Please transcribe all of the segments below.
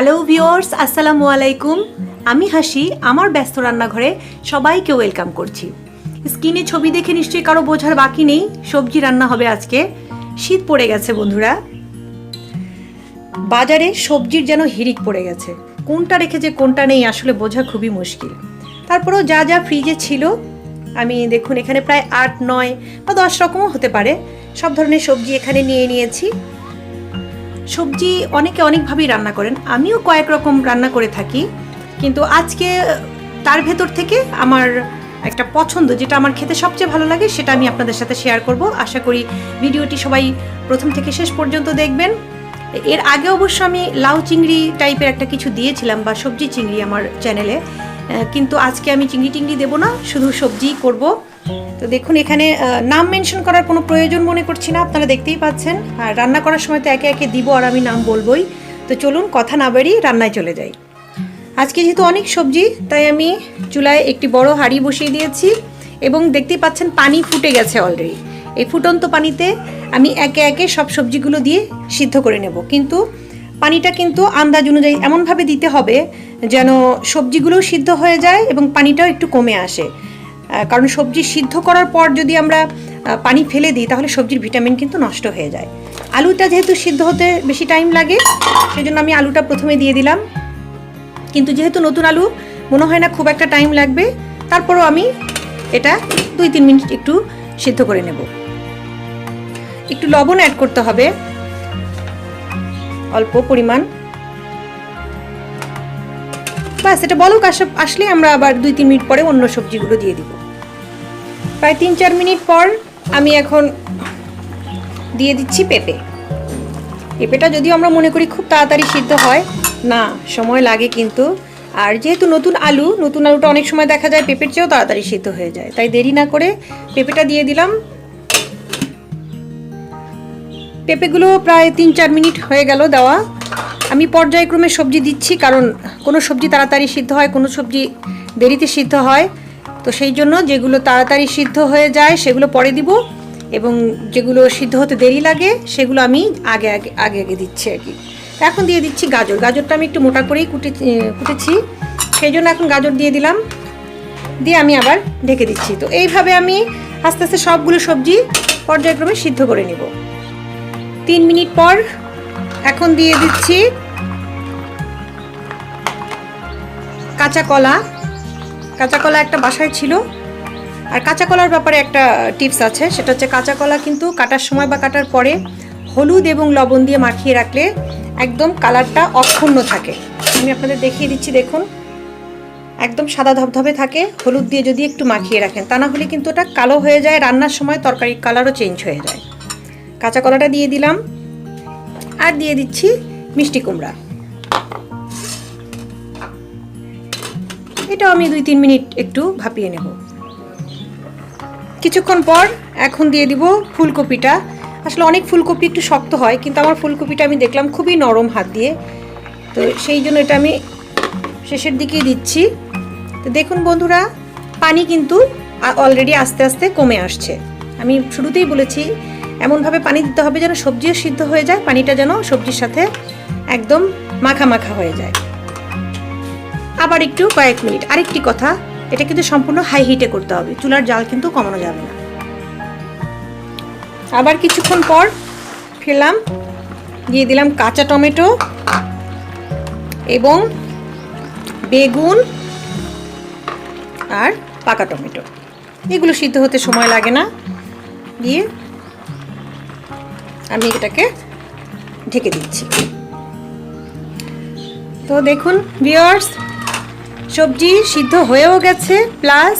Hello viewers আসসালামু আলাইকুম। আমি হাসি, আমার ব্যস্ত রান্নাঘরে সবাইকে ওয়েলকাম করছি। স্ক্রিনে ছবি দেখে নিশ্চয়ই কারও বোঝার বাকি নেই, সবজি রান্না হবে আজকে। শীত পড়ে গেছে বন্ধুরা। বাজারে সবজির যেন হিরিক পড়ে গেছে। কোনটা রেখে যে কোনটা নেই, আসলে বোঝা খুবই মুশকিল। তারপরেও যা যা ফ্রিজে ছিল, আমি দেখুন এখানে প্রায় আট, নয় বা দশ রকমও হতে পারে। সব ধরনের সবজি এখানে নিয়ে নিয়েছি। সবজি অনেকে অনেকভাবেই রান্না করেন। আমিও কয়েক রকম রান্না করে থাকি। কিন্তু আজকে, তার ভেতর থেকে আমার একটা পছন্দ, যেটা আমার খেতে সবচেয়ে ভালো লাগে, সেটা আমি আপনাদের সাথে শেয়ার করব। আশা করি ভিডিওটি সবাই প্রথম থেকে শেষ পর্যন্ত দেখবেন। এর আগে অবশ্য আমি লাউ চিংড়ি টাইপের একটা কিছু দিয়েছিলাম বা সবজি চিংড়ি আমার চ্যানেলে কিন্তু আজকে আমি চিংড়ি টিংড়ি দেবো না, শুধু সবজিই করব। তো দেখুন, এখানে নাম মেনশন করার কোনো প্রয়োজন মনে করছি না, আপনারা দেখতেই পাচ্ছেন। আর রান্না করার সময় তো একে একে দিব আর আমি নাম বলবই। তো চলুন, কথা না বাড়িয়ে রান্নায় চলে যাই। আজকে যেহেতু অনেক সবজি, তাই আমি চুলায় একটি বড় হাঁড়ি বসিয়ে দিয়েছি এবং দেখতেই পাচ্ছেন পানি ফুটে গেছে অলরেডি এই ফুটন্ত পানিতে আমি একে একে সব সবজিগুলো দিয়ে সিদ্ধ করে নেব। কিন্তু পানিটা কিন্তু আন্দাজ অনুযায়ী এমনভাবে দিতে হবে যেন সবজিগুলোও সিদ্ধ হয়ে যায় এবং পানিটাও একটু কমে আসে। কারণ সবজি সিদ্ধ করার পর যদি আমরা পানি ফেলে দিই, তাহলে সবজির ভিটামিন কিন্তু নষ্ট হয়ে যায়। আলুটা যেহেতু সিদ্ধ হতে বেশি টাইম লাগে, সেজন্য আমি আলুটা প্রথমে দিয়ে দিলাম। কিন্তু যেহেতু নতুন আলু, মনে হয় না খুব একটা টাইম লাগবে। তারপরও আমি এটা দুই তিন মিনিট একটু সিদ্ধ করে নেব। একটু লবণ অ্যাড করতে হবে। অল্প পরিমাণ। ব্যাস, এটা বলক আস- আসলে আমরা আবার দুই, তিন মিনিট পরে অন্য সবজিগুলো দিয়ে দিব। প্রায় তিন, চার মিনিট পর আমি এখন দিয়ে দিচ্ছি পেঁপে। পেঁপেটা যদিও আমরা মনে করি খুব তাড়াতাড়ি সিদ্ধ হয়, না, সময় লাগে কিন্তু। আর যেহেতু নতুন আলু, নতুন আলুটা অনেক সময় দেখা যায় পেঁপের চেয়েও তাড়াতাড়ি সিদ্ধ হয়ে যায়। তাই দেরি না করে পেঁপেটা দিয়ে দিলাম। পেঁপেগুলো প্রায় তিন, চার মিনিট হয়ে গেল দেওয়া। আমি পর্যায়ক্রমে সবজি দিচ্ছি, কারণ কোনো সবজি তাড়াতাড়ি সিদ্ধ হয়, কোনো সবজি দেরিতে সিদ্ধ হয়। তো সেই জন্য যেগুলো তাড়াতাড়ি সিদ্ধ হয়ে যায়, সেগুলো পরে দিব এবং যেগুলো সিদ্ধ হতে দেরি লাগে, সেগুলো আমি আগে আগে আগে আগে দিচ্ছি আর কি। এখন দিয়ে দিচ্ছি গাজর। গাজরটা আমি একটু মোটা করেই কুটে কুটেছি। সেই জন্য এখন গাজর দিয়ে দিলাম। দিয়ে আমি আবার ঢেকে দিচ্ছি। তো এইভাবে আমি আস্তে আস্তে সবগুলো সবজি পর্যায়ক্রমে সিদ্ধ করে নিব। তিন মিনিট পর এখন দিয়ে দিচ্ছি কাঁচা কলা। কাঁচা কলা একটা বাসায় ছিল। আর কাঁচা কলার ব্যাপারে একটা টিপস আছে, সেটা হচ্ছে কাঁচা কলা কিন্তু কাটার সময় বা কাটার পরে হলুদ এবং লবণ দিয়ে মাখিয়ে রাখলে একদম কালারটা অক্ষুণ্ণ থাকে। আমি আপনাদের দেখিয়ে দিচ্ছি, দেখুন। একদম সাদা ধবধবে থাকে, হলুদ দিয়ে যদি একটু মাখিয়ে রাখেন, তা না হলে কিন্তু ওটা কালো হয়ে যায়, রান্নার সময় তরকারির কালারও চেঞ্জ হয়ে যায়। কাঁচা কলাটা দিয়ে দিলাম। আর দিয়ে দিচ্ছি মিষ্টি কুমড়া। এটাও আমি দুই তিন মিনিট একটু ভাপিয়ে নেব। কিছুক্ষণ পর এখন দিয়ে দিব ফুলকপিটা। আসলে অনেক ফুলকপি একটু শক্ত হয়, কিন্তু আমার ফুলকপিটা আমি দেখলাম খুবই নরম হাত দিয়ে। তো সেই জন্য এটা আমি শেষের দিকেই দিচ্ছি। তো দেখুন বন্ধুরা, পানি কিন্তু অলরেডি আস্তে আস্তে কমে আসছে। আমি শুরুতেই বলেছি এমনভাবে পানি দিতে হবে যেন সবজিও সিদ্ধ হয়ে যায়, পানিটা যেন সবজির সাথে একদম মাখা মাখা হয়ে যায়। আবার একটু কয়েক মিনিট। আরেকটি কথা, এটা কিন্তু সম্পূর্ণ হাই হিটে করতে হবে, চুলার জাল কিন্তু কমানো যাবে না। আবার কিছুক্ষণ পর ফেললাম দিয়ে দিলাম কাঁচা টমেটো এবং বেগুন আর পাকা টমেটো। এগুলো সিদ্ধ হতে সময় লাগে না। দিয়ে আমি এটাকে ঢেকে দিচ্ছি। তো দেখুন ভিওয়ার্স সবজি সিদ্ধ হয়েও গেছে প্লাস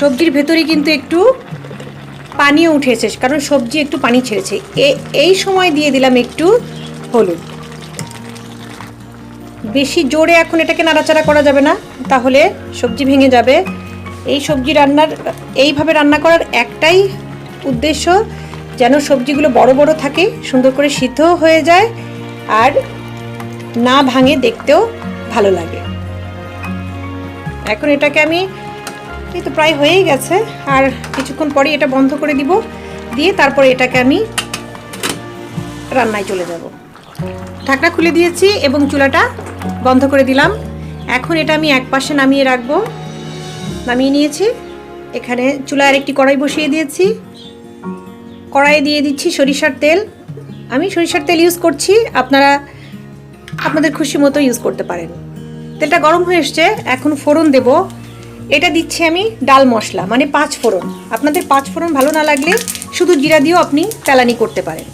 সবজির ভেতরে কিন্তু একটু পানিও উঠেছে, কারণ সবজি একটু পানি ছেড়েছে। এই সময় দিয়ে দিলাম একটু হলুদ। বেশি জোরে এখন এটাকে নাড়াচাড়া করা যাবে না, তাহলে সবজি ভেঙে যাবে। এই সবজি রান্নার, এইভাবে রান্না করার একটাই উদ্দেশ্য যেন সবজিগুলো বড় বড় থাকে, সুন্দর করে সিদ্ধও হয়ে যায় আর না ভাঙে দেখতেও ভালো লাগে। এখন এটাকে আমি, এই তো প্রায় হয়েই গেছে, আর কিছুক্ষণ পরে এটা বন্ধ করে দিব, দিয়ে তারপরে এটাকে আমি রান্নায় চলে যাব। ঢাকনা খুলে দিয়েছি এবং চুলাটা বন্ধ করে দিলাম। এখন এটা আমি এক পাশে নামিয়ে রাখব। নামিয়ে নিয়েছি। এখানে চুলায় আরেকটি কড়াই বসিয়ে দিয়েছি। কড়াইয়ে দিয়ে দিচ্ছি সরিষার তেল। আমি সরিষার তেল ইউজ করছি, আপনারা আপনাদের খুশি মতো ইউজ করতে পারেন। তেলটা গরম হয়ে এসছে, এখন ফোড়ন দেব। এটা দিচ্ছি আমি ডাল মশলা মানে পাঁচ ফোড়ন। আপনাদের পাঁচ ফোড়ন ভালো না লাগলে শুধু জিরা দিয়েও আপনি চালানি করতে পারেন।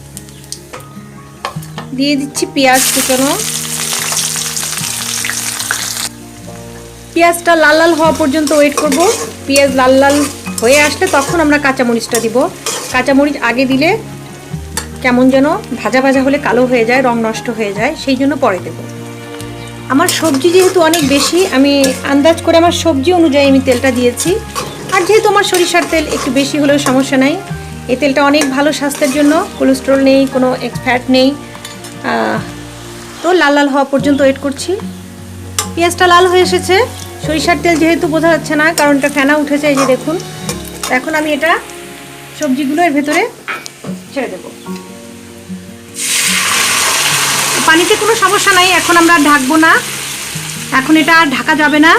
দিয়ে দিচ্ছি পেঁয়াজ কুচানো। পেঁয়াজটা লাল লাল হওয়া পর্যন্ত ওয়েট করব। পেঁয়াজ লাল লাল হয়ে আসলে তখন আমরা কাঁচামরিচটা দিব। কাঁচামরিচ আগে দিলে কেমন যেন ভাজা ভাজা হলে কালো হয়ে যায়, রং নষ্ট হয়ে যায়, সেই জন্য পরে দেব। আমার সবজি যেহেতু অনেক বেশি, আমি আন্দাজ করে আমার সবজি অনুযায়ী আমি তেলটা দিয়েছি। আর যেহেতু আমার সরিষার তেল একটু বেশি হলেও সমস্যা নাই, এই তেলটা অনেক ভালো স্বাস্থ্যের জন্য, কোলেস্ট্রল নেই, কোনো ফ্যাট নেই। তো লাল লাল হওয়া পর্যন্ত ওয়েট করছি। পেঁয়াজটা লাল হয়ে এসেছে। সরিষার তেল যেহেতু বোঝা যাচ্ছে না কারণ এটা ফেনা উঠেছে, এই যে দেখুন। এখন আমি এটা সবজিগুলো এর ভেতরে ছেড়ে দেব। পানিতে কোনো সমস্যা নাই, এখন আমরা ঢাকবো না। এখন এটা আর ঢাকা যাবে না।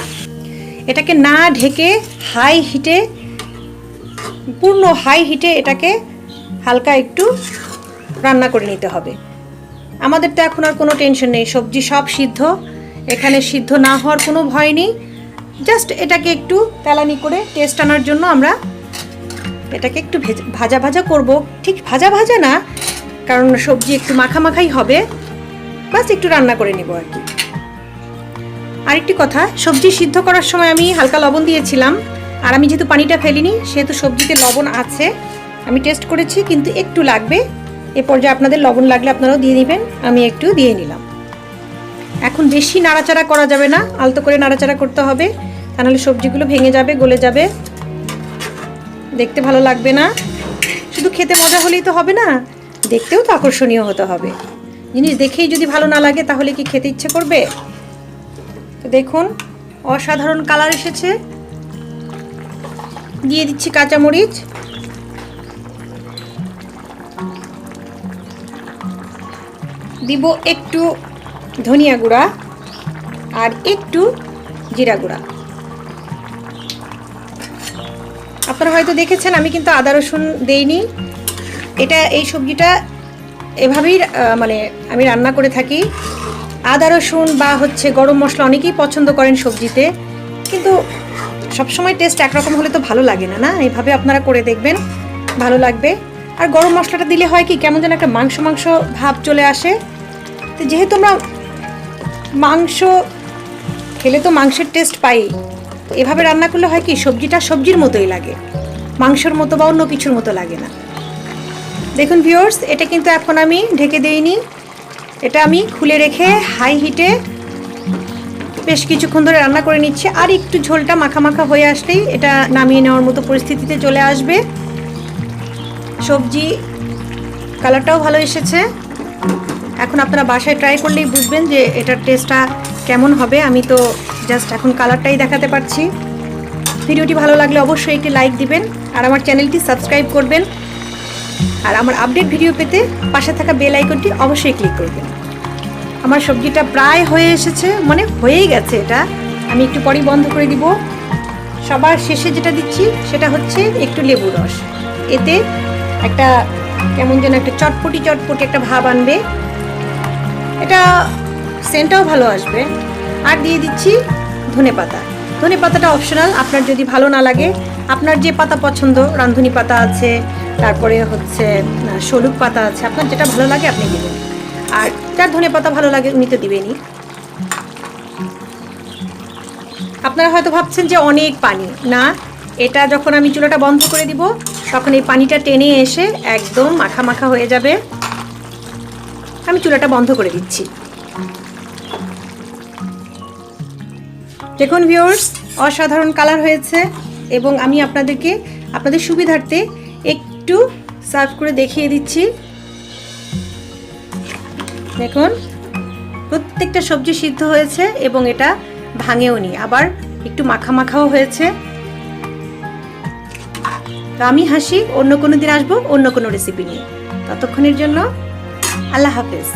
এটাকে না ঢেকে হাই হিটে পূর্ণ হাই হিটে এটাকে হালকা একটু রান্না করে নিতে হবে। আমাদের তো এখন আর কোনো টেনশন নেই, সবজি সব সিদ্ধ। এখানে সিদ্ধ না হওয়ার কোনো ভয় নেই। জাস্ট এটাকে একটু তেলানি করে টেস্ট আনার জন্য আমরা এটাকে একটু ভেজ- ভাজা করব। ঠিক ভাজা ভাজা না, কারণ সবজি একটু মাখা মাখাই হবে। বাস একটু রান্না করে নিব আর কি। আরেকটি কথা, সবজি সিদ্ধ করার সময় আমি হালকা লবণ দিয়েছিলাম। আর আমি যেহেতু পানিটা ফেলিনি, সেহেতু সবজিতে লবণ আছে। আমি টেস্ট করেছি, কিন্তু একটু লাগবে। এ পর্যায়ে আপনাদের লবণ লাগলে আপনারাও দিয়ে নেবেন আমি একটু দিয়ে নিলাম। এখন বেশি নাড়াচাড়া করা যাবে না, আলতো করে নাড়াচাড়া করতে হবে। তা নাহলে সবজিগুলো ভেঙে যাবে, গলে যাবে। দেখতে ভালো লাগবে না। শুধু খেতে মজা হলেই তো হবে না, দেখতেও তো আকর্ষণীয় হতে হবে। জিনিস দেখেই যদি ভালো না লাগে, তাহলে কি খেতে ইচ্ছে করবে? তো দেখুন, অসাধারণ কালার এসেছে। দিয়ে দিচ্ছি কাঁচামরিচ। দিব একটু ধনিয়া গুঁড়া আর একটু জিরা গুঁড়া। আপনারা হয়তো দেখেছেন, আমি কিন্তু আদা রসুন দেইনি। এটা, এই সবজিটা এভাবেই মানে আমি রান্না করে থাকি। আদা রসুন বা হচ্ছে গরম মশলা অনেকেই পছন্দ করেন সবজিতে, কিন্তু সবসময় টেস্ট একরকম হলে তো ভালো লাগে না না? এইভাবে আপনারা করে দেখবেন, ভালো লাগবে। আর গরম মশলাটা দিলে হয় কি, কেমন যেন একটা মাংস মাংস ভাব চলে আসে। তো যেহেতু আমরা মাংস, খেলে তো মাংসের টেস্ট পাই। এভাবে রান্না করলে হয় কি, সবজিটা সবজির মতোই লাগে। মাংসর মতো বা অন্য কিছুর মতো লাগে না। দেখুন ভিউয়ার্স এটা কিন্তু এখন আমি ঢেকে দেইনি। এটা আমি খুলে রেখে হাই হিটে বেশ কিছুক্ষণ ধরে রান্না করে নিচ্ছি। আর একটু ঝোলটা মাখা মাখা হয়ে আসলেই এটা নামিয়ে নেওয়ার মতো পরিস্থিতিতে চলে আসবে। সবজি কালারটাও ভালো এসেছে। এখন আপনারা বাসায় ট্রাই করলেই বুঝবেন যে এটার টেস্টটা কেমন হবে আমি তো জাস্ট এখন কালারটাই দেখাতে পারছি। ভিডিওটি ভালো লাগলে অবশ্যই একটি লাইক দিবেন, আর আমার চ্যানেলটি সাবস্ক্রাইব করবেন। আর আমার আপডেট ভিডিও পেতে পাশে থাকা বেল আইকনটি অবশ্যই ক্লিক করবেন আমার সবজিটা প্রায় হয়ে এসেছে মানে হয়েই গেছে এটা। আমি একটু পরেই বন্ধ করে দিব। সবার শেষে যেটা দিচ্ছি, সেটা হচ্ছে একটু লেবু রস। এতে একটা কেমন যেন একটা চটপটি চটপটি একটা ভাব আনবে। এটা সেন্টটাও ভালো আসবে। আর দিয়ে দিচ্ছি ধনে পাতা। ধনে পাতাটা অপশনাল আপনার যদি ভালো না লাগে, আপনার যে পাতা পছন্দ, রাঁধুনি পাতা আছে, তারপরে হচ্ছে শলুক পাতা আছে, আপনার যেটা ভালো লাগে আপনি দেবেন। আর যার ধনে পাতা ভালো লাগে, উনি তো দিবেনই। আপনারা হয়তো ভাবছেন যে অনেক পানি। না, এটা যখন আমি চুলাটা বন্ধ করে দিব, তখন এই পানিটা টেনে এসে একদম মাখা মাখা হয়ে যাবে। আমি চুলাটা বন্ধ করে দিচ্ছি। দেখুন ভিউয়ার্স অসাধারণ কালার হয়েছে এবং আমি আপনাদেরকে, আপনাদের সুবিধার্থে একটু সার্ভ করে দেখিয়ে দিচ্ছি। দেখুন, প্রত্যেকটা সবজি সিদ্ধ হয়েছে এবং এটা ভাঙেও নি, আবার একটু মাখা মাখাও হয়েছে। তো আমি হাসি, অন্য কোনো দিন আসব, অন্য কোনো রেসিপি নিয়ে। ততক্ষণের জন্য আল্লাহ হাফেজ।